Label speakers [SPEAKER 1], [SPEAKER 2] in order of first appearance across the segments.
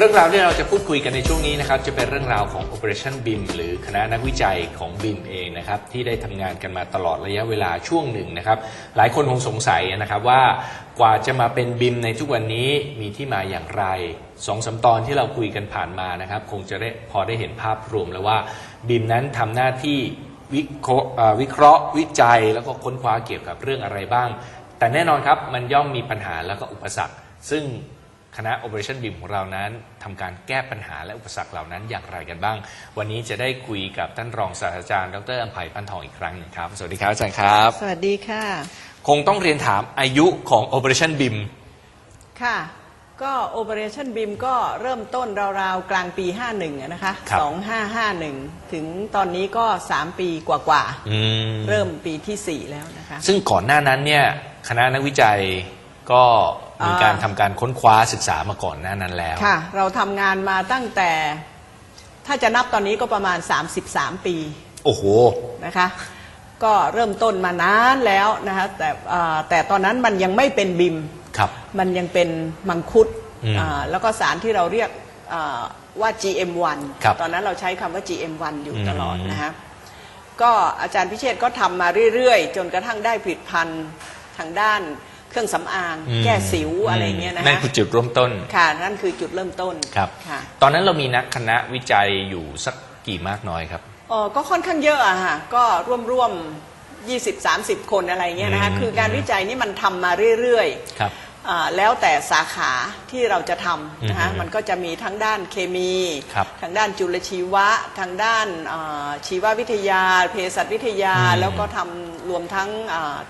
[SPEAKER 1] เรื่องราวที่เราจะพูดคุยกันในช่วงนี้นะครับจะเป็นเรื่องราวของ Operation BIM หรือคณะนักวิจัยของ BIM เองนะครับที่ได้ทำงานกันมาตลอดระยะเวลาช่วงหนึ่งนะครับ หลายคนคงสงสัยนะครับว่ากว่าจะมาเป็น BIM ในทุกวันนี้มีที่มาอย่างไรสองสามตอนที่เราคุยกันผ่านมานะครับ คงจะได้พอได้เห็นภาพรวมแล้วว่า BIM นั้นทำหน้าที่วิวิเคราะห์วิจัย แล้วก็ค้นคว้าเกี่ยวกับเรื่องอะไรบ้าง แต่แน่นอนครับมันย่อมมีปัญหาแล้วก็อุปสรรค ซึ่ง คณะ Operation BIM ของเรานั้นทำการแก้ปัญหาและอุปสรรคเหล่านั้นอย่างไรกันบ้าง วันนี้จะได้คุยกับท่านรองศาสตราจารย์ ดรอัมภัยปันทองอีกครั้งหนึงครับ สวัสดีครับอาจารย์ครับ
[SPEAKER 2] สวัสดีค่ะ
[SPEAKER 1] คงต้องเรียนถามอายุของ Operation BIM
[SPEAKER 2] ค่ะ ก็ Operation BIM ก็เริ่มต้นราวๆ กลางปี 51อะนะคะ
[SPEAKER 1] ครับ
[SPEAKER 2] 2551 ถึงตอนนี้ก็ 3 ปีกว่า
[SPEAKER 1] อืม
[SPEAKER 2] ๆเริ่มปีทีสี่ 4 แล้วนะคะ
[SPEAKER 1] ซึ่งก่อนหน้านั้นเนี่ยคณะนักวิจัย ก็มีการ
[SPEAKER 2] อ่า
[SPEAKER 1] ทำการค้นคว้าศึกษามาก่อนหน้านั้นแล้ว
[SPEAKER 2] ค่ะ เราทำงานมาตั้งแต่ ถ้าจะนับตอนนี้ก็ประมาณ 33 ปี
[SPEAKER 1] โอ้โห
[SPEAKER 2] นะคะ ก็เริ่มต้นมานานแล้วนะคะแต่อ่าแต่ตอนนั้นมันยังไม่เป็นบิม
[SPEAKER 1] ครับ
[SPEAKER 2] มันยังเป็นมังคุด
[SPEAKER 1] อืม
[SPEAKER 2] อ่าแล้วก็สารที่เราเรียกอ่าว่า GM1
[SPEAKER 1] ครับ
[SPEAKER 2] ตอนนั้นเราใช้คำว่า GM1 อยู่
[SPEAKER 1] อืม
[SPEAKER 2] ตลอดนะฮะก็อาจารย์พิเชษก็ทำมาเรื่อย ๆ จนกระทั่งได้ผลิตภัณฑ์ทางด้าน เครื่องสำอาง
[SPEAKER 1] อืม
[SPEAKER 2] แก้สิวอะไรเงี้ยนะ
[SPEAKER 1] นั่น
[SPEAKER 2] ฮะ
[SPEAKER 1] คือจุดเริ่มต้น
[SPEAKER 2] ค่ะนั่นคือจุดเริ่มต้น
[SPEAKER 1] ครับ
[SPEAKER 2] ค่ะ
[SPEAKER 1] ตอนนั้นเรามีนักคณะวิจัยอยู่สักกี่มากน้อยครับ
[SPEAKER 2] เออก็ค่อนข้างเยอะอะฮะก็ร่วมๆ20-30 คนอะไรเงี้ยนะคะ
[SPEAKER 1] อืม
[SPEAKER 2] คือการวิจัยนี่มันทำมาเรื่อยๆ
[SPEAKER 1] ครับ
[SPEAKER 2] อ่าแล้วแต่สาขาที่เราจะทำนะคะ
[SPEAKER 1] อือฮึ
[SPEAKER 2] มันก็จะมีทั้งด้านเคมี
[SPEAKER 1] ครับ
[SPEAKER 2] ทางด้านจุลชีวะ ทางด้านอ่าชีววิทยา เภสัชวิทยา
[SPEAKER 1] อืม
[SPEAKER 2] แล้วก็ทำรวมทั้ง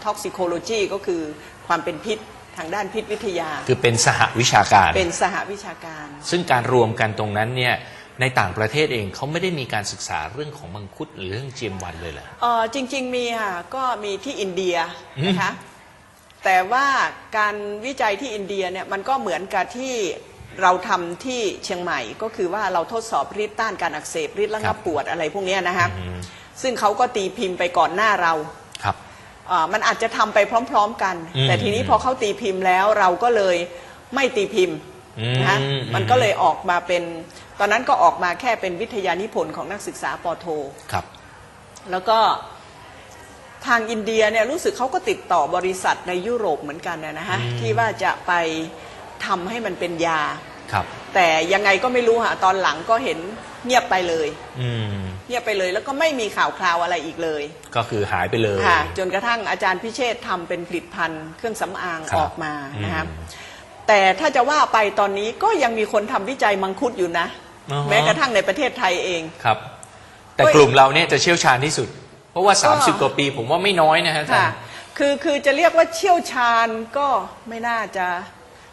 [SPEAKER 2] ท็อกซิโคโลจีก็คือ ความเป็นพิษทางด้านพิษวิทยา
[SPEAKER 1] คือเป็นสหวิชาการ
[SPEAKER 2] เป็นสหวิชาการ
[SPEAKER 1] ซึ่งการรวมกันตรงนั้นเนี่ยในต่างประเทศเองเขาไม่ได้มีการศึกษาเรื่องของมังคุดหรือเรื่องเจียมวันเลยเหรอ
[SPEAKER 2] เออจริง ๆ มีค่ะก็มีที่อินเดีย
[SPEAKER 1] อืม
[SPEAKER 2] นะคะแต่ว่าการวิจัยที่อินเดียเนี่ยมันก็เหมือนกับที่เราทำที่เชียงใหม่ก็คือว่าเราทดสอบฤทธิ์ต้านการอักเสบฤทธิ์ระงับปวดอะไรพวกเนี้ยนะคะ
[SPEAKER 1] อืม
[SPEAKER 2] ซึ่งเขาก็ตีพิมพ์ไปก่อนหน้าเรา
[SPEAKER 1] ครับ
[SPEAKER 2] อ่ามันอาจจะทำไปพร้อม ๆกัน
[SPEAKER 1] อืม
[SPEAKER 2] แต่ทีนี้พอเขาตีพิมพ์แล้วเราก็เลยไม่ตีพิมพ์
[SPEAKER 1] อืม
[SPEAKER 2] นะคะ
[SPEAKER 1] อืม
[SPEAKER 2] มันก็เลยออกมาเป็น ตอนนั้นก็ออกมาแค่เป็นวิทยานิพนธ์ของนักศึกษาปอโท
[SPEAKER 1] ครับ
[SPEAKER 2] แล้วก็ทางอินเดียเนี่ยรู้สึกเขาก็ติดต่อบริษัทในยุโรปเหมือนกันนะนะฮะ
[SPEAKER 1] อืม
[SPEAKER 2] ที่ว่าจะไปทำให้มันเป็นยา
[SPEAKER 1] ครับ
[SPEAKER 2] แต่ยังไงก็ไม่รู้ฮะตอนหลังก็เห็นเงียบไปเลย
[SPEAKER 1] อืม
[SPEAKER 2] เงียบไปเลย แล้วก็ไม่มีข่าวคราวอะไรอีกเลย
[SPEAKER 1] ก็คือหายไปเลย
[SPEAKER 2] ค่ะ จนกระทั่งอาจารย์พิเชษฐ์ทำเป็นผลิตภัณฑ์เครื่องสำอาง
[SPEAKER 1] ครับ
[SPEAKER 2] ออกมานะครับ
[SPEAKER 1] อืม
[SPEAKER 2] แต่ถ้าจะว่าไปตอนนี้ก็ยังมีคนทำวิจัยมังคุดอยู่นะ
[SPEAKER 1] อ๋อ
[SPEAKER 2] แม้กระทั่งในประเทศไทยเอง
[SPEAKER 1] ครับ แต่
[SPEAKER 2] เฮ้ย
[SPEAKER 1] กลุ่มเราเนี่ยจะเชี่ยวชาญที่สุด เพราะว่า
[SPEAKER 2] ก็
[SPEAKER 1] 30 กว่าปีผมว่าไม่น้อยนะฮะอาจาร
[SPEAKER 2] ค่ะ
[SPEAKER 1] ย์
[SPEAKER 2] คือคือจะเรียกว่าเชี่ยวชาญก็ไม่น่าจะ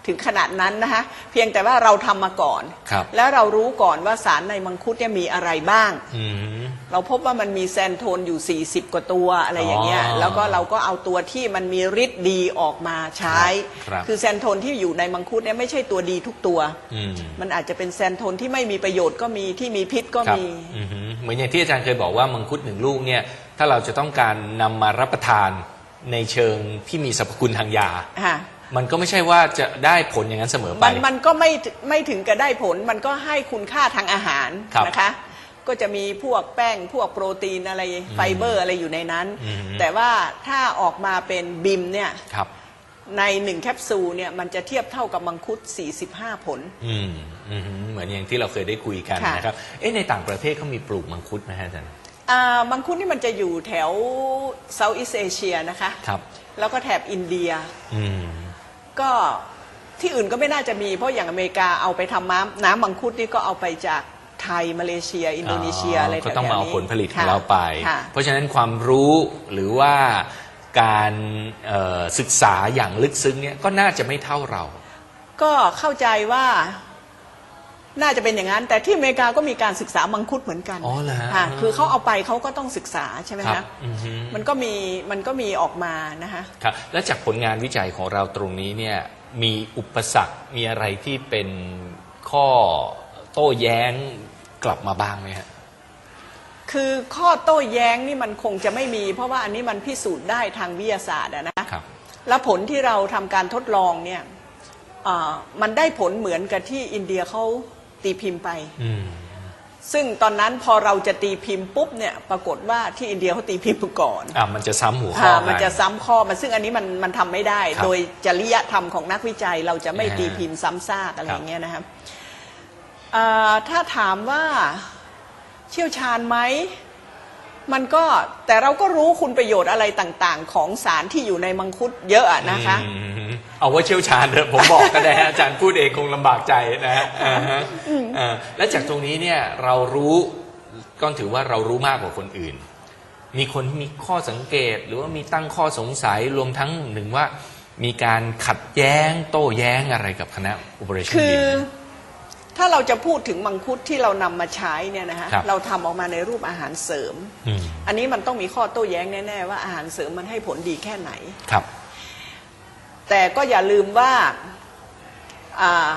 [SPEAKER 2] ถึงขนาดนั้นนะคะเพียงแต่ว่าเราทำมาก่อน
[SPEAKER 1] ครับ
[SPEAKER 2] แล้วเรารู้ก่อนว่าสารในมังคุดเนี่ยมีอะไรบ้าง
[SPEAKER 1] อืม
[SPEAKER 2] เราพบว่ามันมีแซนโทนอยู่ 40 กว่าตัวอะไรอย่างเงี้ย
[SPEAKER 1] อ๋อ
[SPEAKER 2] แล้วก็เราก็เอาตัวที่มันมีฤทธิ์ดีออกมาใช้
[SPEAKER 1] ครับ
[SPEAKER 2] คือแซนโทนที่อยู่ในมังคุดเนี่ยไม่ใช่ตัวดีทุกตัว
[SPEAKER 1] อืม
[SPEAKER 2] มันอาจจะเป็นแซนโทนที่ไม่มีประโยชน์ก็มีที่มีพิษก็
[SPEAKER 1] ครับ
[SPEAKER 2] มี
[SPEAKER 1] อือหือเหมือนอย่างที่อาจารย์เคยบอกว่ามังคุดหนึ่งลูกเนี่ย ถ้าเราจะต้องการนำมารับประทานในเชิงที่มีสรรพคุณทางยา
[SPEAKER 2] ค่ะ
[SPEAKER 1] มันก็ไม่ใช่ว่าจะได้ผลอย่างนั้นเสมอไป
[SPEAKER 2] มันมันก็ไม่ไม่ถึงกับได้ผล มันก็ให้คุณค่าทางอาหาร
[SPEAKER 1] ครับ
[SPEAKER 2] นะคะ ก็จะมีพวกแป้งพวกโปรตีนอะไรไฟเบอร์อะไรอยู่ในนั้น
[SPEAKER 1] อืม
[SPEAKER 2] แต่ว่าถ้าออกมาเป็นบิมเนี่ย
[SPEAKER 1] ครับ
[SPEAKER 2] ในหนึ่งแคปซูลเนี่ยมันจะเทียบเท่ากับมังคุด 45 ผล
[SPEAKER 1] อืมอือหือเหมือนอย่างที่เราเคยได้คุยกัน
[SPEAKER 2] ค่ะ
[SPEAKER 1] นะครับ เอ๊ะในต่างประเทศเขามีปลูกมังคุดไหมฮะอาจารย์
[SPEAKER 2] อ่ามังคุดนี่มันจะอยู่แถวเซาท์อีสเอเชียนะคะ
[SPEAKER 1] ครับ
[SPEAKER 2] แล้วก็แถบอินเดีย
[SPEAKER 1] อืม
[SPEAKER 2] ก็ที่อื่นก็ไม่น่าจะมี เพราะอย่างอเมริกาเอาไปทำน้ำน้ำมังคุดนี่ก็เอาไปจากไทย มาเลเซีย อินโดนีเซียอะไรแถวๆ
[SPEAKER 1] ก็
[SPEAKER 2] นี้
[SPEAKER 1] ต้องมาเอาผลผลิตของ
[SPEAKER 2] ค่ะ
[SPEAKER 1] เราไป
[SPEAKER 2] ค่ะ
[SPEAKER 1] เพราะฉะนั้นความรู้หรือว่าการเอ่อศึกษาอย่างลึกซึ้งเนี่ยก็น่าจะไม่เท่าเรา
[SPEAKER 2] ก็เข้าใจว่า น่าจะเป็นอย่างนั้น แต่ที่อเมริกาก็มีการศึกษามังคุดเหมือนกัน
[SPEAKER 1] อ๋อเหรอฮะ
[SPEAKER 2] ค่ะคือเขาเอาไปเขาก็ต้องศึกษาใช่ไหม
[SPEAKER 1] ครั
[SPEAKER 2] คะ
[SPEAKER 1] บอือฮึ
[SPEAKER 2] มันก็มีมันก็มีออกมานะคะ
[SPEAKER 1] ครับและจากผลงานวิจัยของเราตรงนี้เนี่ยมีอุปสรรคมีอะไรที่เป็นข้อโต้แย้งกลับมาบ้างไหมฮะ
[SPEAKER 2] คือข้อโต้แย้งนี่มันคงจะไม่มี เพราะว่าอันนี้มันพิสูจน์ได้ทางวิทยาศาสตร์อะนะ
[SPEAKER 1] ครับ
[SPEAKER 2] แล้วผลที่เราทำการทดลองเนี่ยอ่ามันได้ผลเหมือนกับที่อินเดียเขา ตีพิมพ์ไป
[SPEAKER 1] อืม
[SPEAKER 2] ซึ่งตอนนั้นพอเราจะตีพิมพ์ปุ๊บเนี่ยปรากฏว่าที่อินเดียเขาตีพิมพ์ก่อน
[SPEAKER 1] อะมันจะซ้ำหัวข้อ
[SPEAKER 2] ค่ะ
[SPEAKER 1] กั
[SPEAKER 2] มันจะซ้ำข้อมันซึ่งอันนี้มันมันทำไม่ได้
[SPEAKER 1] ครับ
[SPEAKER 2] โดยจริยธรรมของนักวิจัยเราจะไม่
[SPEAKER 1] อ่า
[SPEAKER 2] ตีพิมพ์ซ้ำซากอะไร
[SPEAKER 1] ครั
[SPEAKER 2] อบย่างเงี้ยนะครับอ่าถ้าถามว่าเชี่ยวชาญไหมมันก็แต่เราก็รู้คุณประโยชน์อะไรต่างๆ ของสารที่อยู่ในมังคุดเยอะอะนะคะ
[SPEAKER 1] อืม เอาว่าเชี่ยวชาญเถอะผมบอกก็ได้ฮะอาจารย์พูดเองคงลำบากใจนะฮะอ่าฮะอ่าและจากตรงนี้เนี่ยเรารู้ก็ถือว่าเรารู้มากกว่าคนอื่น มีคนที่มีข้อสังเกตหรือว่ามีตั้งข้อสงสัยรวมทั้งหนึ่งว่ามีการขัดแย้งโต้แย้งอะไรกับคณะ Operation
[SPEAKER 2] คือ
[SPEAKER 1] Beam
[SPEAKER 2] ถ้าเราจะพูดถึงมังคุดที่เรานำมาใช้เนี่ยนะฮะ
[SPEAKER 1] ครับ
[SPEAKER 2] เราทำออกมาในรูปอาหารเสริม
[SPEAKER 1] อืม
[SPEAKER 2] อันนี้มันต้องมีข้อโต้แย้งแน่ ๆ ว่าอาหารเสริมมันให้ผลดีแค่ไหน
[SPEAKER 1] ครับ
[SPEAKER 2] แต่ก็อย่าลืมว่าอ่า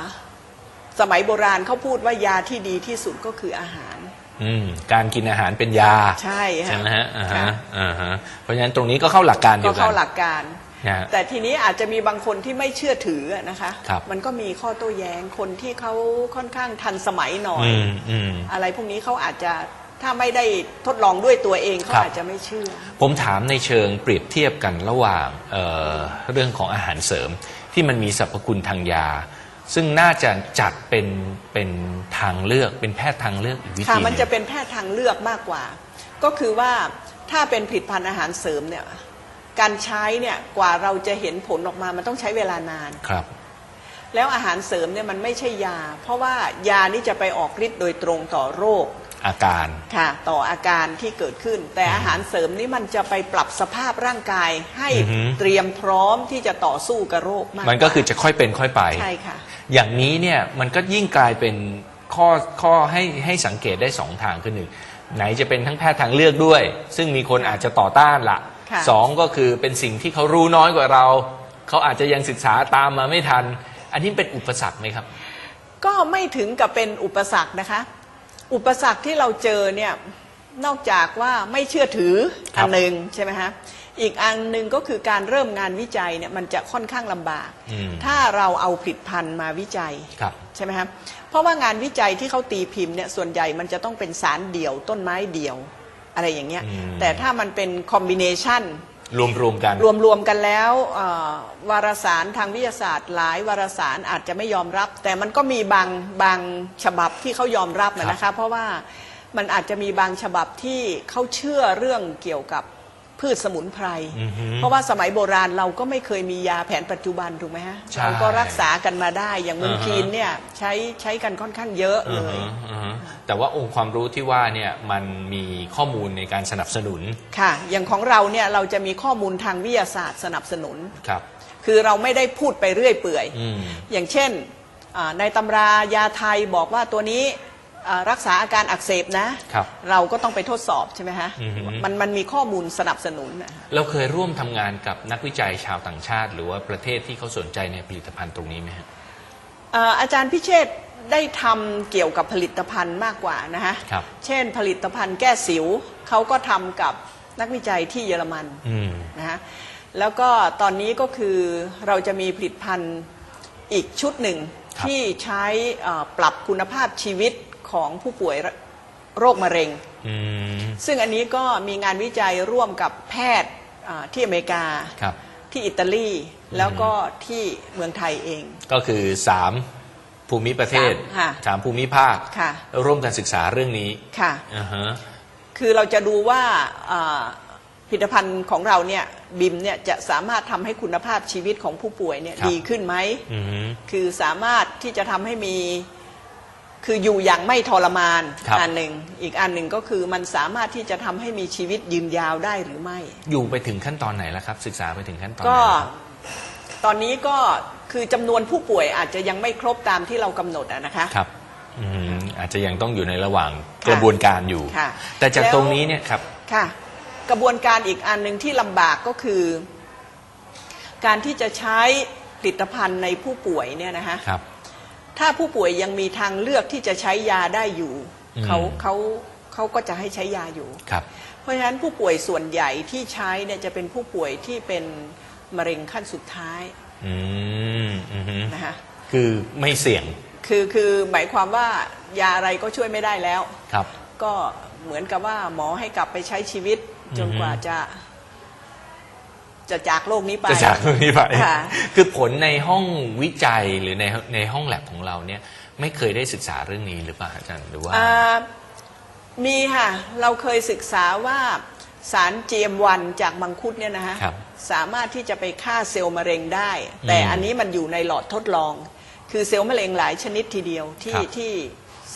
[SPEAKER 2] สมัยโบราณเขาพูดว่ายาที่ดีที่สุดก็คืออาหาร
[SPEAKER 1] อืมการกินอาหารเป็นยา
[SPEAKER 2] ใช่ฮะ
[SPEAKER 1] ใช่ไหมฮะอ่าฮะ
[SPEAKER 2] ค่ะ
[SPEAKER 1] อ่าฮะเพราะฉะนั้นตรงนี้ก็เข้าหลักการเดี
[SPEAKER 2] ก็
[SPEAKER 1] ยวกัน
[SPEAKER 2] เข้าหลักการ
[SPEAKER 1] นะฮะ
[SPEAKER 2] แต่ทีนี้อาจจะมีบางคนที่ไม่เชื่อถืออะนะคะ
[SPEAKER 1] ครับ
[SPEAKER 2] มันก็มีข้อโต้แย้งคนที่เขาค่อนข้างทันสมัยหน่อย
[SPEAKER 1] อืมอืม
[SPEAKER 2] อะไรพวกนี้เขาอาจจะ ถ้าไม่ได้ทดลองด้วยตัวเองเขา
[SPEAKER 1] ครับ
[SPEAKER 2] อาจจะไม่เชื่อ
[SPEAKER 1] ผมถามในเชิงเปรียบเทียบกันระหว่างเอ่อเรื่องของอาหารเสริม ที่มันมีสรรพคุณทางยา ซึ่งน่าจะจัดเป็นเป็นทางเลือกเป็นแพทย์ทางเลือกอีกวิธี
[SPEAKER 2] ค่ะ
[SPEAKER 1] ห
[SPEAKER 2] มันจะ
[SPEAKER 1] ง
[SPEAKER 2] เป็นแพทย์ทางเลือกมากกว่า ก็คือว่าถ้าเป็นผลิตภัณฑ์อาหารเสริมเนี่ยการใช้เนี่ยกว่าเราจะเห็นผลออกมามันต้องใช้เวลานาน
[SPEAKER 1] ครับ
[SPEAKER 2] แล้วอาหารเสริมเนี่ยมันไม่ใช่ยา เพราะว่ายานี่จะไปออกฤทธิ์โดยตรงต่อโรค
[SPEAKER 1] อาการ
[SPEAKER 2] ค่ะต่ออาการที่เกิดขึ้น แต่อาหารเสริมนี่มันจะไปปรับสภาพร่างกายให้
[SPEAKER 1] อือฮึ
[SPEAKER 2] เตรียมพร้อมที่จะต่อสู้กับโรคมาก
[SPEAKER 1] มันก็คือจะค่อยเป็นค่อยไป
[SPEAKER 2] ใช่ค่ะ
[SPEAKER 1] อย่างนี้เนี่ยมันก็ยิ่งกลายเป็นข้อข้อให้ให้สังเกตได้สองทางคือหนึ่งไหนจะเป็นทั้งแพทย์ทางเลือกด้วย ซึ่งมีคนอาจจะต่อต้านละ
[SPEAKER 2] ค่ะ
[SPEAKER 1] สองก็คือเป็นสิ่งที่เขารู้น้อยกว่าเรา เขาอาจจะยังศึกษาตามมาไม่ทัน อันนี้เป็นอุปสรรคไหมครับ
[SPEAKER 2] ก็ไม่ถึงกับเป็นอุปสรรคนะคะ อุปสรรคที่เราเจอเนี่ยนอกจากว่าไม่เชื่อถือ
[SPEAKER 1] ครับ
[SPEAKER 2] อันหนึ่งใช่ไหมฮะอีกอันหนึ่งก็คือการเริ่มงานวิจัยเนี่ยมันจะค่อนข้างลำบาก
[SPEAKER 1] อืม
[SPEAKER 2] ถ้าเราเอาผลิตภัณฑ์มาวิจัย
[SPEAKER 1] ครับ
[SPEAKER 2] ใช่ไหมครับเพราะว่างานวิจัยที่เขาตีพิมพ์เนี่ยส่วนใหญ่มันจะต้องเป็นสารเดี่ยวต้นไม้เดี่ยวอะไรอย่างเงี้ย
[SPEAKER 1] อืม
[SPEAKER 2] แต่ถ้ามันเป็นคอมบิเนชัน
[SPEAKER 1] รวมรวมๆกัน
[SPEAKER 2] รวมๆกันแล้วเอ่อวารสารทางวิทยาศาสตร์ หลายวารสารอาจจะไม่ยอมรับ แต่มันก็มีบางบางฉบับที่เขายอมรับนะ
[SPEAKER 1] ครั
[SPEAKER 2] นะคะ เพราะว่ามันอาจจะมีบางฉบับที่เขาเชื่อเรื่องเกี่ยวกับ พืชสมุนไพร
[SPEAKER 1] อือฮึ
[SPEAKER 2] เพราะว่าสมัยโบราณเราก็ไม่เคยมียาแผนปัจจุบันถูกไหมฮะ
[SPEAKER 1] ใช่
[SPEAKER 2] เราก็รักษากันมาได้อย่างเมือง
[SPEAKER 1] อ่าฮะ
[SPEAKER 2] จีนเนี่ยใช้ใช้กันค่อนข้างเยอะ
[SPEAKER 1] อื
[SPEAKER 2] เล
[SPEAKER 1] อยฮะอือฮะแต่ว่าองค์ความรู้ที่ว่าเนี่ยมันมีข้อมูลในการสนับสนุน
[SPEAKER 2] ค่ะ อย่างของเราเนี่ยเราจะมีข้อมูลทางวิทยาศาสตร์สนับสนุน
[SPEAKER 1] ครับ
[SPEAKER 2] คือเราไม่ได้พูดไปเรื่อยเปื่อย
[SPEAKER 1] อืม
[SPEAKER 2] อย่างเช่นอ่าในตำรายาไทยบอกว่าตัวนี้ อ่ารักษาอาการอักเสบนะ
[SPEAKER 1] ครับ
[SPEAKER 2] เราก็ต้องไปทดสอบใช่ไหมฮะ
[SPEAKER 1] อือฮึ
[SPEAKER 2] มันมันมีข้อมูลสนับสนุนนะ
[SPEAKER 1] เราเคยร่วมทำงานกับนักวิจัยชาวต่างชาติ หรือว่าประเทศที่เขาสนใจในผลิตภัณฑ์ตรงนี้ไหมฮะ
[SPEAKER 2] อ่าอาจารย์พิเชษฐ์ได้ทำเกี่ยวกับผลิตภัณฑ์มากกว่านะฮะ
[SPEAKER 1] ครับ
[SPEAKER 2] เช่นผลิตภัณฑ์แก้สิวเขาก็ทำกับนักวิจัยที่เยอรมัน
[SPEAKER 1] อืม
[SPEAKER 2] นะฮะ แล้วก็ตอนนี้ก็คือเราจะมีผลิตภัณฑ์อีกชุดหนึ่ง
[SPEAKER 1] ครับ
[SPEAKER 2] ที่ใช้เอ่อปรับคุณภาพชีวิต ของผู้ป่วยโรคมะเร็ง
[SPEAKER 1] อืม
[SPEAKER 2] ซึ่งอันนี้ก็มีงานวิจัยร่วมกับแพทย์อ่าที่อเมริกา
[SPEAKER 1] ครับ
[SPEAKER 2] ที่อิตาลี แล้วก็ที่เมืองไทยเอง
[SPEAKER 1] ก็คือสามภูมิประเทศ
[SPEAKER 2] สามค่ะ
[SPEAKER 1] สามภูมิภาค
[SPEAKER 2] ค่ะ
[SPEAKER 1] ร่วมกันศึกษาเรื่องนี้
[SPEAKER 2] ค่ะ
[SPEAKER 1] อ่าฮะ
[SPEAKER 2] คือเราจะดูว่าอ่าผลิตภัณฑ์ของเราเนี่ยบิมเนี่ยจะสามารถทำให้คุณภาพชีวิตของผู้ป่วยเนี่ยดีขึ้นไหม
[SPEAKER 1] อืมฮึ
[SPEAKER 2] คือสามารถที่จะทำให้มี คืออยู่อย่างไม่ทรมาน
[SPEAKER 1] ครับ
[SPEAKER 2] อันหนึ่งอีกอันหนึ่งก็คือมันสามารถที่จะทำให้มีชีวิตยืนยาวได้หรือไม่
[SPEAKER 1] อยู่ไปถึงขั้นตอนไหนแล้วครับ ศึกษาไปถึงขั้นตอนไหน
[SPEAKER 2] ก็
[SPEAKER 1] แล้วครับ
[SPEAKER 2] ตอนนี้ก็คือจำนวนผู้ป่วยอาจจะยังไม่ครบตามที่เรากำหนดอะนะคะ
[SPEAKER 1] ครับอืมอาจจะยังต้องอยู่ในระหว่าง
[SPEAKER 2] ค่ะ
[SPEAKER 1] กระบวนการอยู่
[SPEAKER 2] ค่ะ
[SPEAKER 1] แต่จาก
[SPEAKER 2] แล้ว
[SPEAKER 1] ตรงนี้เนี่ยครับ
[SPEAKER 2] ค่ะ กระบวนการอีกอันหนึ่งที่ลำบากก็คือ การที่จะใช้ผลิตภัณฑ์ในผู้ป่วยเนี่ยนะคะ
[SPEAKER 1] ครับ
[SPEAKER 2] ถ้าผู้ป่วยยังมีทางเลือกที่จะใช้ยาได้อยู่
[SPEAKER 1] อืม
[SPEAKER 2] เขาเขาเขาก็จะให้ใช้ยาอยู่
[SPEAKER 1] ครับ
[SPEAKER 2] เพราะฉะนั้นผู้ป่วยส่วนใหญ่ที่ใช้เนี่ยจะเป็นผู้ป่วยที่เป็นมะเร็งขั้นสุดท้าย
[SPEAKER 1] อืมอืมฮึ
[SPEAKER 2] นะคะ
[SPEAKER 1] คือไม่เสี่ยง
[SPEAKER 2] คือคือหมายความว่ายาอะไรก็ช่วยไม่ได้แล้ว
[SPEAKER 1] ครับ
[SPEAKER 2] ก็เหมือนกับว่าหมอให้กลับไปใช้ชีวิตจน
[SPEAKER 1] อือฮึ
[SPEAKER 2] กว่าจะ จะจากโลกนี้ไป
[SPEAKER 1] จะจากตรงนี้ไป
[SPEAKER 2] ค่ะ
[SPEAKER 1] คือผลในห้องวิจัยหรือในในห้องแลบของเราเนี่ยไม่เคยได้ศึกษาเรื่องนี้หรือเปล่าอาจารย์หรือว่า
[SPEAKER 2] อ่ามีค่ะ เราเคยศึกษาว่าสาร GM1 จากมังคุดเนี่ยนะฮะ
[SPEAKER 1] ครับ
[SPEAKER 2] สามารถที่จะไปฆ่าเซลล์มะเร็งได้ แต่
[SPEAKER 1] อืม
[SPEAKER 2] อันนี้มันอยู่ในหลอดทดลอง คือเซลล์มะเร็งหลายชนิดทีเดียวที่
[SPEAKER 1] ครับ
[SPEAKER 2] ที่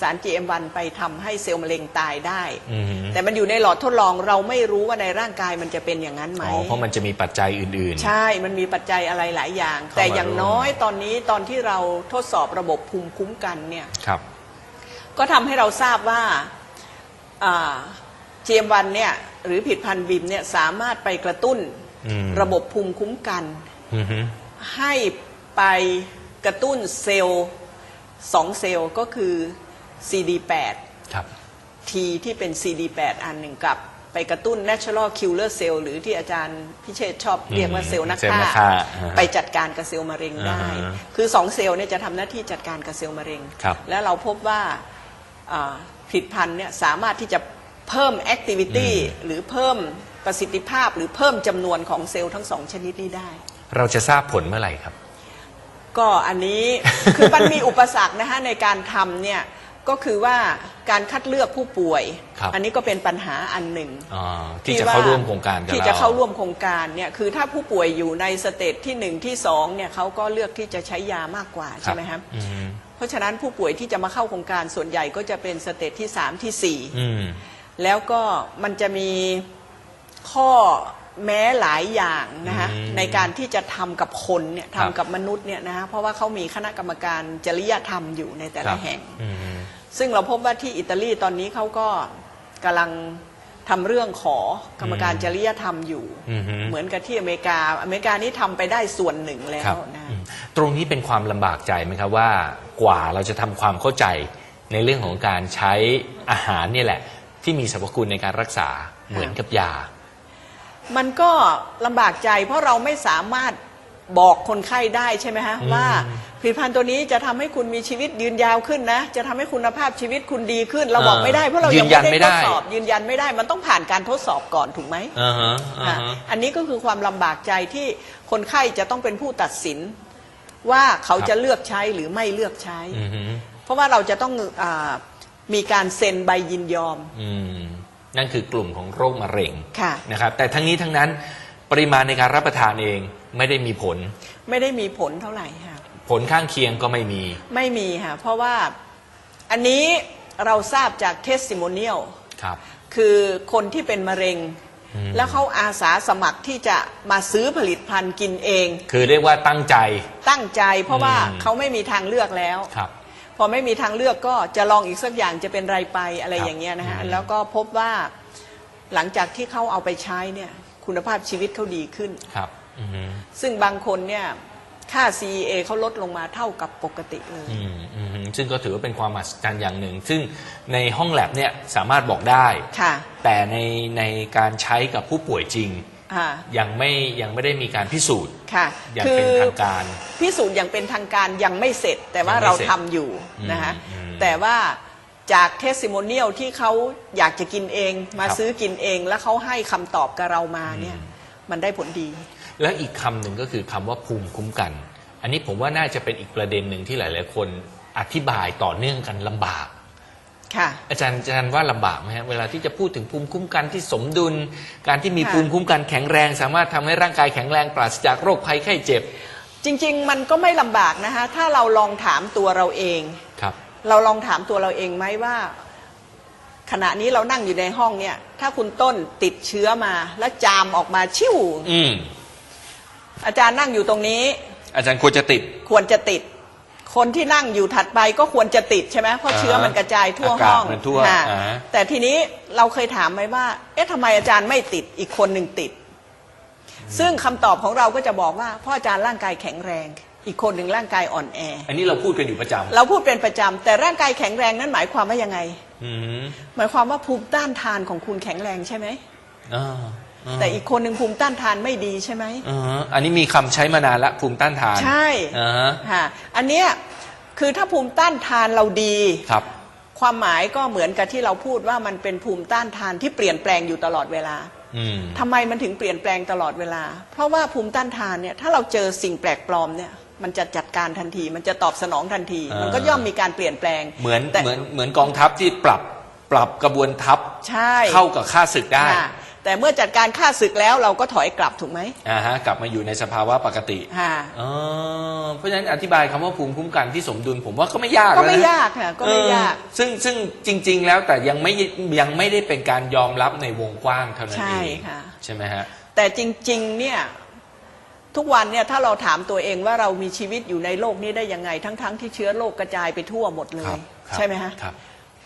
[SPEAKER 2] สาร GM1 ไปทำให้เซลล์มะเร็งตายได้
[SPEAKER 1] อืม
[SPEAKER 2] แต่มันอยู่ในหลอดทดลองเราไม่รู้ว่าในร่างกายมันจะเป็นอย่างนั้นไหม
[SPEAKER 1] อ๋อเพราะมันจะมีปัจจัยอื่น
[SPEAKER 2] ใช่ มันมีปัจจัยอะไรหลายอย่าง
[SPEAKER 1] เข้ามา
[SPEAKER 2] แต่อย่างน้อย
[SPEAKER 1] ร่วม
[SPEAKER 2] ตอนนี้ตอนที่เราทดสอบระบบภูมิคุ้มกันเนี่ย
[SPEAKER 1] ครับ
[SPEAKER 2] ก็ทำให้เราทราบว่าเจมวันเนี่ยหรือผิดพันธุ์บิมเนี่ยสามารถไปกระตุ้น
[SPEAKER 1] อืม
[SPEAKER 2] ระบบภูมิคุ้มกัน
[SPEAKER 1] อือฮึ
[SPEAKER 2] ให้ไปกระตุ้นเซลล์สองเซลล์ก็คือ CD8
[SPEAKER 1] ครับ
[SPEAKER 2] T ที่เป็น CD8 อันหนึ่งกับไปกระตุ้น natural killer cell หรือที่อาจารย์พิเชษฐ์ชอบเรียกว่าเซลล์นัก
[SPEAKER 1] เซลล์
[SPEAKER 2] ฆ่า
[SPEAKER 1] นักฆ่าอ่า
[SPEAKER 2] ไปจัดการกับเซลล์มะเร็งได้
[SPEAKER 1] อ่าฮะ
[SPEAKER 2] คือสองเซลล์เนี่ยจะทำหน้าที่จัดการกับเซลล์มะเร็ง
[SPEAKER 1] ครับ
[SPEAKER 2] แล้วเราพบว่าอ่าผลิตภัณฑ์เนี่ยสามารถที่จะเพิ่ม activity หรือเพิ่มประสิทธิภาพ หรือเพิ่มจำนวนของเซลล์ทั้งสองชนิดนี้ได้
[SPEAKER 1] เราจะทราบผลเมื่อไหร่ครับ
[SPEAKER 2] ก็อันนี้ คือมันมีอุปสรรคนะคะในการทำเนี่ย ก็คือว่าการคัดเลือกผู้ป่วย
[SPEAKER 1] ครับ
[SPEAKER 2] อันนี้ก็เป็นปัญหาอันหนึ่ง
[SPEAKER 1] อ่าที่จะเข้าร่วมโครงการกับ
[SPEAKER 2] ที่
[SPEAKER 1] เรา
[SPEAKER 2] จะเข้าร่วมโครงการเนี่ยคือถ้าผู้ป่วยอยู่ในสเตจที่หนึ่งที่สองเนี่ยเขาก็เลือกที่จะใช้ยามากกว่าใช่ไหมครับ
[SPEAKER 1] อืม
[SPEAKER 2] เพราะฉะนั้นผู้ป่วยที่จะมาเข้าโครงการส่วนใหญ่ก็จะเป็นสเตจที่สามที่สี่
[SPEAKER 1] อืม
[SPEAKER 2] แล้วก็มันจะมีข้อ แม้หลายอย่างนะคะ
[SPEAKER 1] อืม
[SPEAKER 2] ในการที่จะทำกับคนเนี่ย
[SPEAKER 1] ครับ
[SPEAKER 2] ทำกับมนุษย์เนี่ยนะคะเพราะว่าเขามีคณะกรรมการจริยธรรมอยู่ในแต่
[SPEAKER 1] ครั
[SPEAKER 2] ละ
[SPEAKER 1] บ
[SPEAKER 2] แห่ง
[SPEAKER 1] อืม
[SPEAKER 2] ซึ่งเราพบว่าที่อิตาลีตอนนี้เขาก็กำลังทำเรื่องขอกรรมการ
[SPEAKER 1] อืม
[SPEAKER 2] จริยธรรมอยู่
[SPEAKER 1] อือฮึ
[SPEAKER 2] เหมือนกับที่อเมริกา อเมริกานี่ทำไปได้ส่วนหนึ่งแล้
[SPEAKER 1] ครั
[SPEAKER 2] ว
[SPEAKER 1] บ
[SPEAKER 2] นะ
[SPEAKER 1] อืมตรงนี้เป็นความลำบากใจไหมครับว่ากว่าเราจะทำความเข้าใจในเรื่องของการใช้อาหารเนี่ยแหละ ที่มีสรรพคุณในการรักษาเหมือนกับยา
[SPEAKER 2] มันก็ลำบากใจ เพราะเราไม่สามารถบอกคนไข้ได้ใช่ไหมฮะ
[SPEAKER 1] อืม
[SPEAKER 2] ว่าผลิตภัณฑ์ตัวนี้จะทำให้คุณมีชีวิตยืนยาวขึ้นนะ จะทำให้คุณภาพชีวิตคุณดีขึ้น เราบอกไม่ได้เพราะเรายัง
[SPEAKER 1] ยืนยัน
[SPEAKER 2] ไม่
[SPEAKER 1] ไม่
[SPEAKER 2] ได้
[SPEAKER 1] ได้
[SPEAKER 2] ทดสอบ ยืนยันไม่ได้ มันต้องผ่านการทดสอบก่อนถูกไหม
[SPEAKER 1] อ่าฮะอ่า
[SPEAKER 2] อะ
[SPEAKER 1] ฮะ
[SPEAKER 2] อันนี้ก็คือความลำบากใจที่คนไข้จะต้องเป็นผู้ตัดสิน ว่าเขา
[SPEAKER 1] ครับ
[SPEAKER 2] จะเลือกใช้หรือไม่เลือกใช้
[SPEAKER 1] อือฮึ
[SPEAKER 2] เพราะว่าเราจะต้องอามีการเซ็นใบยินยอม
[SPEAKER 1] อืม นั่นคือกลุ่มของโรคมะเร็ง
[SPEAKER 2] ค่ะ
[SPEAKER 1] นะครับ แต่ทั้งนี้ทั้งนั้นปริมาณในการรับประทานเองไม่ได้มีผล
[SPEAKER 2] ไม่ได้มีผลเท่าไหร่ค่ะ
[SPEAKER 1] ผลข้างเคียงก็ไม่มี
[SPEAKER 2] ไม่มีค่ะ เพราะว่าอันนี้เราทราบจากเทสติโมเนียล
[SPEAKER 1] ครับ
[SPEAKER 2] คือคนที่เป็นมะเร็ง
[SPEAKER 1] อืม
[SPEAKER 2] แล้วเขาอาสาสมัครที่จะมาซื้อผลิตภัณฑ์กินเอง
[SPEAKER 1] คือเรียกว่าตั้งใจ
[SPEAKER 2] ตั้งใจเพราะว่า
[SPEAKER 1] อืม
[SPEAKER 2] เขาไม่มีทางเลือกแล้ว
[SPEAKER 1] ครับ
[SPEAKER 2] พอไม่มีทางเลือกก็จะลองอีกสักอย่างจะเป็นไรไปอะไร
[SPEAKER 1] ครับ
[SPEAKER 2] อย่างเงี้ยนะฮะ
[SPEAKER 1] อืม
[SPEAKER 2] แล้วก็พบว่าหลังจากที่เขาเอาไปใช้เนี่ยคุณภาพชีวิตเขาดีขึ้น
[SPEAKER 1] ครับอือฮึ
[SPEAKER 2] ซึ่งบางคนเนี่ยค่า CEA เขาลดลงมาเท่ากับปกติเลย
[SPEAKER 1] อืมอืมซึ่งก็ถือว่าเป็นความมหัศจรรย์อย่างหนึ่ง ซึ่งในห้องแลบเนี่ยสามารถบอกได้
[SPEAKER 2] ค่ะ
[SPEAKER 1] แต่ในในการใช้กับผู้ป่วยจริง
[SPEAKER 2] อ่า
[SPEAKER 1] ยังไม่ยังไม่ได้มีการพิสูจน์
[SPEAKER 2] ค่ะ
[SPEAKER 1] อย่าง
[SPEAKER 2] คื
[SPEAKER 1] เป็นทางการ
[SPEAKER 2] พิสูจน์อย่างเป็นทางการยังไม่เสร็จ แต่ว่า
[SPEAKER 1] ยังไม่
[SPEAKER 2] เรา
[SPEAKER 1] เสร็จ
[SPEAKER 2] ทำอยู่นะคะ
[SPEAKER 1] อืม
[SPEAKER 2] แต่ว่าจากเทส i ิโมเนียลที่เขาอยากจะกินเองมา
[SPEAKER 1] ครับ
[SPEAKER 2] ซื้อกินเองแล้วเขาให้คำตอบกับเรามาเนี่ยมันได้ผลดี
[SPEAKER 1] และอีกคำหนึ่งก็คือคำว่าภูมิคุ้มกัน อันนี้ผมว่าน่าจะเป็นอีกประเด็นหนึ่งที่หลาย ๆ คนอธิบายต่อเนื่องกันลำบาก
[SPEAKER 2] ค่ะ
[SPEAKER 1] อาจารย์อาจารย์ว่าลำบากไหมฮะเวลาที่จะพูดถึงภูมิคุ้มกันที่สมดุล การที่มี
[SPEAKER 2] ค่ะ
[SPEAKER 1] ภูมิคุ้มกันแข็งแรง สามารถทำให้ร่างกายแข็งแรงปราศจากโรคภัยไข้เจ็บ
[SPEAKER 2] จริง ๆ มันก็ไม่ลำบากนะคะ ถ้าเราลองถามตัวเราเอง
[SPEAKER 1] ครับ
[SPEAKER 2] เราลองถามตัวเราเองไหมว่า ขณะนี้เรานั่งอยู่ในห้องเนี่ย ถ้าคุณต้นติดเชื้อมา แล้วจามออกมาชิว
[SPEAKER 1] อืม
[SPEAKER 2] อาจารย์นั่งอยู่ตรงนี้
[SPEAKER 1] อาจารย์ควรจะติด
[SPEAKER 2] ควรจะติด คนที่นั่งอยู่ถัดไปก็ควรจะติดใช่ไหมเพราะ
[SPEAKER 1] อ่า
[SPEAKER 2] เชื้อมันกระจายทั่ว
[SPEAKER 1] อากาศ
[SPEAKER 2] ห้อง
[SPEAKER 1] มันทั่ว
[SPEAKER 2] ค่ะ
[SPEAKER 1] อ่า
[SPEAKER 2] แต่ทีนี้เราเคยถามไหมว่า เอ๊ะทำไมอาจารย์ไม่ติดอีกคนหนึ่งติด ซึ่งคำตอบของเราก็จะบอกว่าเพราะอาจารย์ร่างกายแข็งแรง อีกคนหนึ่งร่างกายอ่อนแอ
[SPEAKER 1] อันนี้เราพูดกันอยู่ประจำ
[SPEAKER 2] เราพูดเป็นประจำแต่ร่างกายแข็งแรงนั้นหมายความว่ายังไง
[SPEAKER 1] อืม
[SPEAKER 2] หมายความว่าภูมิต้านทานของคุณแข็งแรงใช่ไหม
[SPEAKER 1] อ่าา
[SPEAKER 2] แต่อีกคนหนึ่งภูมิต้านทานไม่ดีใช่ไหม
[SPEAKER 1] อ่าอันนี้มีคำใช้มานานละภูมิต้านทาน
[SPEAKER 2] ใช่
[SPEAKER 1] อ่าฮะ
[SPEAKER 2] ค่ะอันเนี้ยคือถ้าภูมิต้านทานเราดี
[SPEAKER 1] ครับ
[SPEAKER 2] ความหมายก็เหมือนกับที่เราพูดว่ามันเป็นภูมิต้านทานที่เปลี่ยนแปลงอยู่ตลอดเวลา
[SPEAKER 1] อืม
[SPEAKER 2] ทำไมมันถึงเปลี่ยนแปลงตลอดเวลา เพราะว่าภูมิต้านทานเนี่ยถ้าเราเจอสิ่งแปลกปลอมเนี่ยมันจะจัดการทันที มันจะตอบสนองทันที
[SPEAKER 1] อ่ามั
[SPEAKER 2] มันก็ย่อมมีการเปลี่ยนแปลง
[SPEAKER 1] เหมือน
[SPEAKER 2] แต่
[SPEAKER 1] เหมือนเหมือนกองทัพที่ปรับปรับกระบวนทัพ
[SPEAKER 2] ใช่
[SPEAKER 1] เข้ากับค่าศึกได้
[SPEAKER 2] ค่ะ แต่เมื่อจัดการฆ่าศึกแล้วเราก็ถอยกลับถูกไหม
[SPEAKER 1] อ่าฮะกลับมาอยู่ในสภาวะปกติ
[SPEAKER 2] ค่ะ
[SPEAKER 1] อ๋อเพราะฉะนั้นอธิบายคำว่าภูมิคุ้มกันที่สมดุลผมว่าก็ไม่ยาก
[SPEAKER 2] ก็ไม่
[SPEAKER 1] แล้วนะ
[SPEAKER 2] ยากค่ะก็ไม่ยาก
[SPEAKER 1] เออซึ่งซึ่งจริง ๆ แล้วแต่ยังไม่ยังไม่ได้เป็นการยอมรับในวงกว้างเท่านั้น
[SPEAKER 2] ใช่
[SPEAKER 1] เอง
[SPEAKER 2] ค่ะ
[SPEAKER 1] ใช่ไหมฮะ
[SPEAKER 2] แต่จริง ๆ เนี่ยทุกวันเนี่ยถ้าเราถามตัวเองว่าเรามีชีวิตอยู่ในโลกนี้ได้ยังไง ทั้งๆที่เชื้อโรคกระจายไปทั่วหมดเล
[SPEAKER 1] ครั
[SPEAKER 2] ย
[SPEAKER 1] บครับ
[SPEAKER 2] ใช่ไหมฮะ
[SPEAKER 1] ครับ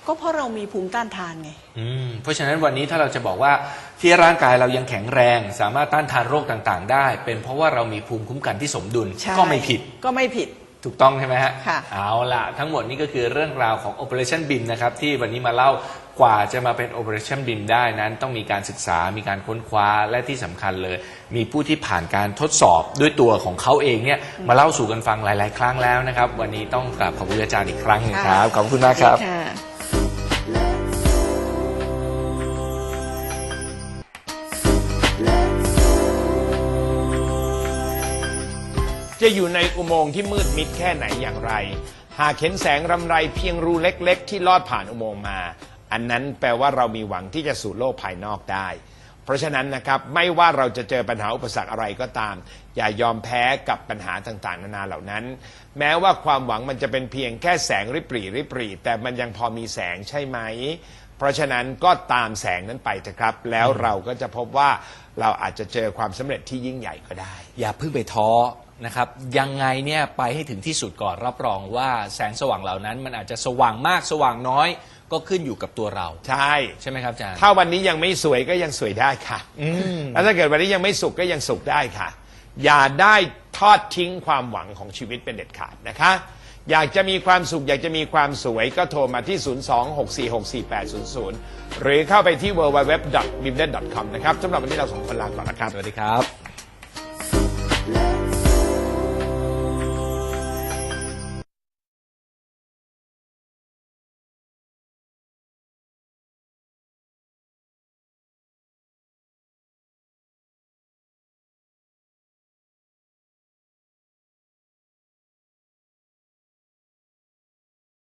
[SPEAKER 2] ก็เพราะเรามีภูมิต้านทานไง
[SPEAKER 1] อืมเพราะฉะนั้นวันนี้ถ้าเราจะบอกว่าที่ร่างกายเรายังแข็งแรง สามารถต้านทานโรคต่างๆ ได้ เป็นเพราะว่าเรามีภูมิคุ้มกันที่สมดุล
[SPEAKER 2] ใช่
[SPEAKER 1] ก็ไม่ผิด
[SPEAKER 2] ก็ไม่ผิด
[SPEAKER 1] ถูกต้องใช่ไหมฮะ
[SPEAKER 2] ค่ะ
[SPEAKER 1] เอาละทั้งหมดนี้ก็คือเรื่องราวของ Operation BIM นะครับ ที่วันนี้มาเล่ากว่าจะมาเป็น Operation BIM ได้นั้นต้องมีการศึกษา มีการค้นคว้าและที่สำคัญเลย มีผู้ที่ผ่านการทดสอบด้วยตัวของเขาเองเนี่ยมาเล่าสู่กันฟังหลาย ๆ ครั้งแล้วนะครับ วันนี้ต้องกราบขอบคุณอาจารย์อีกครั้งหนึงครับขอบคุณมากครับ
[SPEAKER 2] ค่ะ
[SPEAKER 3] จะอยู่ในอุโมงค์ที่มืดมิดแค่ไหนอย่างไร หากเห็นแสงรำไรเพียงรูเล็ก ๆ ที่ลอดผ่านอุโมงค์มา อันนั้นแปลว่าเรามีหวังที่จะสู่โลกภายนอกได้ เพราะฉะนั้นนะครับไม่ว่าเราจะเจอปัญหาอุปสรรคอะไรก็ตาม อย่ายอมแพ้กับปัญหาต่างๆ นานาเหล่านั้น แม้ว่าความหวังมันจะเป็นเพียงแค่แสงริบหรี่ริบหรี่แต่มันยังพอมีแสงใช่ไหมเพราะฉะนั้นก็ตามแสงนั้นไปเถอะครับ แล้วเราก็จะพบว่าเราอาจจะเจอความสำเร็จที่ยิ่งใหญ่ก็ได้
[SPEAKER 1] อย่าเพิ่งไปท้อ นะครับยังไงเนี่ยไปให้ถึงที่สุดก่อนรับรองว่าแสงสว่างเหล่านั้น มันอาจจะสว่างมากสว่างน้อย ก็ขึ้นอยู่กับตัวเรา
[SPEAKER 3] ใช่
[SPEAKER 1] ใช่ไหมครับอาจารย์
[SPEAKER 3] ถ้าวันนี้ยังไม่สวยก็ยังสวยได้ค่ะแล้วถ้าเกิดวันนี้ยังไม่สุขก็ยังสุขได้ค่ะ อย่าได้ทอดทิ้งความหวังของชีวิตเป็นเด็ดขาดนะคะ อยากจะมีความสุข อยากจะมีความสวยก็โทรมาที่ 026464800 หรือเข้าไปที่ www.bimnet.com นะครับสำหรับวันนี้เราสองคนลาก่อนนะครับ
[SPEAKER 1] สวัสดีครับ